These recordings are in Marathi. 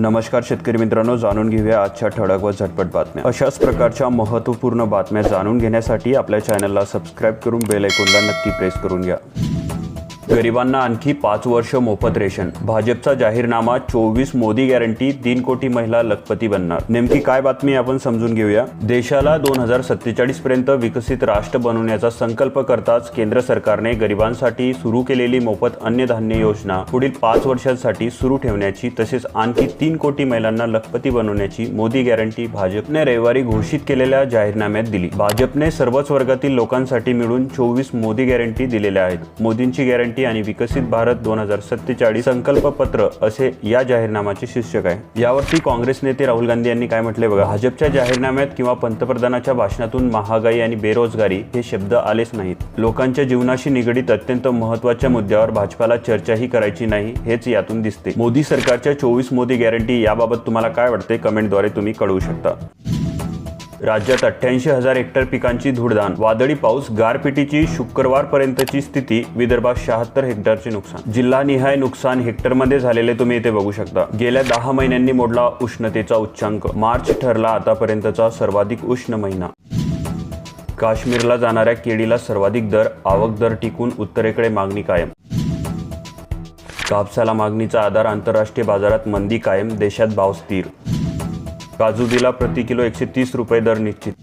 नमस्कार शेतकरी मित्रांनो जाणून घेऊया आजच्या ठळक व झटपट बातम्या. अशाच प्रकारच्या महत्त्वपूर्ण बातम्या जाणून घेण्यासाठी आपल्या चॅनलला सबस्क्राईब करून बेल आयकॉनला नक्की प्रेस करून घ्या. गरिबांना आणखी पाच वर्ष मोफत रेशन. भाजपचा जाहीरनामा चोवीस मोदी गॅरंटी तीन कोटी महिला लखपती बनणार. नेमकी काय बातमी आपण समजून घेऊया. देशाला दोन हजार सत्तेचाळीस पर्यंत विकसित राष्ट्र बनवण्याचा संकल्प करताच केंद्र सरकारने गरिबांसाठी सुरू केलेली मोफत अन्नधान्य योजना पुढील पाच वर्षांसाठी सुरू ठेवण्याची तसेच आणखी तीन कोटी महिलांना लखपती बनवण्याची मोदी गॅरंटी भाजपने रविवारी घोषित केलेल्या जाहीरनाम्यात दिली. भाजपने सर्वच वर्गातील लोकांसाठी मिळून चोवीस मोदी गॅरंटी दिलेल्या आहेत. मोदींची गॅरंटी आणि विकसित भारत दोन हजार सत्तेचाळीस संकल्प पत्र असे या जाहीरनामाचे शीर्षक आहे. यावरती काँग्रेस नेते राहुल गांधी यांनी काय म्हटले बघा. भाजपच्या जाहीरनाम्यात किंवा पंतप्रधानाच्या भाषणातून महागाई आणि बेरोजगारी हे शब्द आलेच नाहीत. लोकांच्या जीवनाशी निगडीत अत्यंत महत्त्वाच्या मुद्द्यावर भाजपाला चर्चाही करायची नाही हेच यातून दिसते. मोदी सरकारच्या चोवीस मोदी गॅरंटी याबाबत तुम्हाला काय वाटते कमेंटद्वारे तुम्ही कळवू शकता. राज्यात अठ्ठ्याऐंशी हजार हेक्टर पिकांची धुडधान वादळी पाऊस गारपिटीची शुक्रवारपर्यंतची स्थिती विदर्भात शहात्तर हेक्टरचे नुकसान. जिल्हानिहाय नुकसान हेक्टरमध्ये झालेले तुम्ही इथे बघू शकता. गेल्या दहा महिन्यांनी मोडला उष्णतेचा उच्चांक. मार्च ठरला आतापर्यंतचा सर्वाधिक उष्ण महिना. काश्मीरला जाणाऱ्या केळीला सर्वाधिक दर आवक दर टिकून उत्तरेकडे मागणी कायम. कापसाला मागणीचा आधार आंतरराष्ट्रीय बाजारात मंदी कायम देशात भाव स्थिर. काजूबीला प्रति किलो एकशे तीस रुपये दर निश्चित.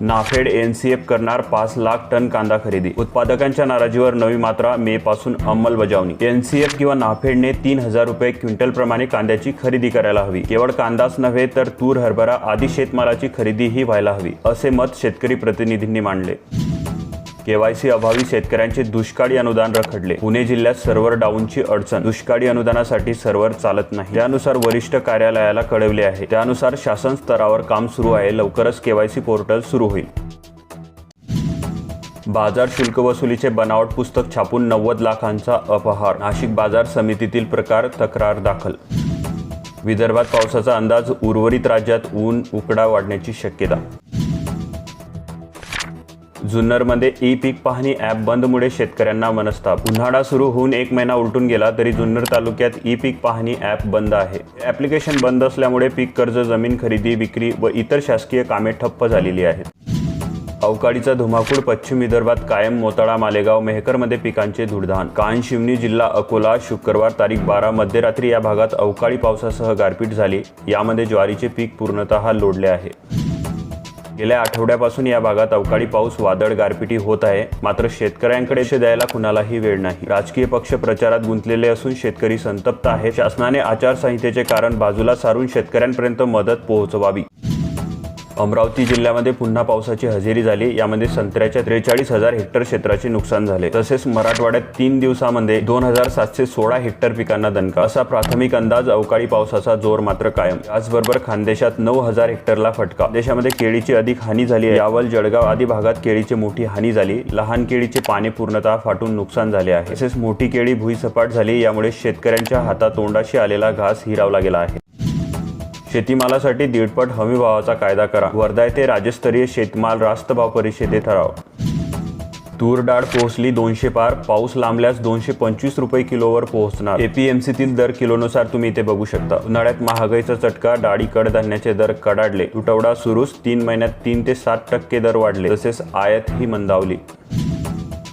नाफेड एन सी एफ करणार पाच लाख टन कांदा खरेदी. उत्पादकांच्या नाराजीवर नवी मात्रा मे पासून अंमलबजावणी. एन सी एफ किंवा नाफेडने तीन हजार रुपये क्विंटल प्रमाणे कांद्याची खरेदी करायला हवी. केवळ कांदाच नव्हे तर तूर हरभरा आदी शेतमालाची खरेदीही व्हायला हवी असे मत शेतकरी प्रतिनिधींनी मांडले. केवायसी अभावी शेतकऱ्यांचे दुष्काळी अनुदान रखडले. पुणे जिल्ह्यात सर्व्हर डाऊनची अडचण. दुष्काळी अनुदानासाठी सर्व्हर चालत नाही. त्यानुसार वरिष्ठ कार्यालयाला कळवले आहे. त्यानुसार शासन स्तरावर काम सुरू आहे. लवकरच केवायसी पोर्टल सुरू होईल. बाजार शुल्क वसुलीचे बनावट पुस्तक छापून नव्वद लाखांचा अपहार. नाशिक बाजार समितीतील प्रकार तक्रार दाखल. विदर्भात पावसाचा अंदाज उर्वरित राज्यात ऊन उकडा वाढण्याची शक्यता जुन्नरमध्ये ई पीक पाहणी ॲप बंदमुळे शेतकऱ्यांना मनस्ताप. उन्हाळा सुरू होऊन एक महिना उलटून गेला तरी जुन्नर तालुक्यात ई पीक पाहणी ॲप बंद आहे. ॲप्लिकेशन बंद असल्यामुळे पीक कर्ज जमीन खरेदी विक्री व इतर शासकीय कामे ठप्प झालेली आहेत. अवकाळीचा धुमाकूळ पश्चिम विदर्भात कायम मोताळा मालेगाव मेहकरमध्ये पिकांचे धुडधान. कान शिवनी जिल्हा अकोला शुक्रवार तारीख बारा मध्यरात्री या भागात अवकाळी पावसासह गारपीट झाली. यामध्ये ज्वारीचे पीक पूर्णतः लोडले आहे. गेल्या आठवड्यापासून या भागात अवकाळी पाऊस वादळ गारपिटी होत आहे. मात्र शेतकऱ्यांकडे द्यायला कुणालाही वेळ नाही. राजकीय पक्ष प्रचारात गुंतलेले असून शेतकरी संतप्त आहे शासनाने आचारसंहितेचे कारण बाजूला सारून शेतकऱ्यांपर्यंत मदत पोहोचवावी. अमरावती जिल्ह्यामध्ये पुन्हा पावसाची हजेरी झाली. यामध्ये संत्र्याच्या त्रेचाळीस हजार हेक्टर क्षेत्राचे नुकसान झाले. तसेच मराठवाड्यात तीन दिवसामध्ये दोन हजार सातशे सोळा हेक्टर पिकांना दणका. असा प्राथमिक अंदाज अवकाळी पावसाचा जोर मात्र कायम. त्याचबरोबर खानदेशात नऊ हजार हेक्टरला फटका. देशामध्ये केळीची अधिक हानी झाली यावल जळगाव आदी भागात केळीची मोठी हानी झाली. लहान केळीचे पाने पूर्णतः फाटून नुकसान झाले आहे. तसेच मोठी केळी भुईसपाट झाली. यामुळे शेतकऱ्यांच्या हातातोंडाशी आलेला घास हिरावला गेला आहे. शेतीमालासाठी दीडपट हमी भावाचा कायदा करा. वर्धा येथे राज्यस्तरीय शेतमाल रास्त भाव परिषदे ठराव. तूर डाळ पोहोचली दोनशे पार पाऊस लांबल्यास दोनशे पंचवीस रुपये किलोवर पोहोचणार. एपीएमसीतील दर किलोनुसार तुम्ही इथे बघू शकता. उन्हाळ्यात महागाईचा चटका डाळी कडधान्याचे दर कडाडले. तुटवडा सुरूच तीन महिन्यात तीन ते सात टक्के दर वाढले. तसेच आयात ही मंदावली.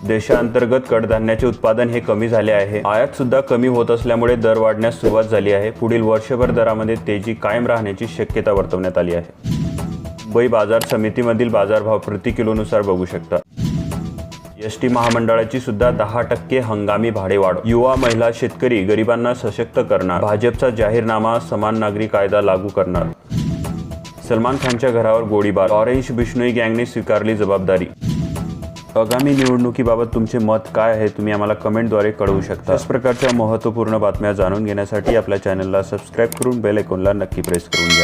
देशांतर्गत कडधान्याचे उत्पादन हे कमी झाले आहे. आयात सुद्धा कमी होत असल्यामुळे दर वाढण्यास सुरुवात झाली आहे. पुढील वर्षभर दरामध्ये तेजी कायम राहण्याची शक्यता वर्तवण्यात आली आहे. मुंबई बाजार समितीमधील बाजारभाव प्रति किलोनुसार बघू शकता. एस टी महामंडळाची सुद्धा दहा टक्के हंगामी भाडेवाढ युवा महिला शेतकरी गरिबांना सशक्त करणार. भाजपचा जाहीरनामा समान नागरी कायदा लागू करणार. सलमान खानच्या घरावर गोळीबार. ऑरेंज बिष्णोई गँगने स्वीकारली जबाबदारी. आगामी निवडणुकीबाबत तुमचे मत काय आहे तुम्ही आम्हाला कमेंटद्वारे कळवू शकता. अशा प्रकारच्या महत्त्वपूर्ण बातम्या जाणून घेण्यासाठी आपल्या चॅनलला सबस्क्राईब करून बेल आयकॉनला नक्की प्रेस करून घ्या.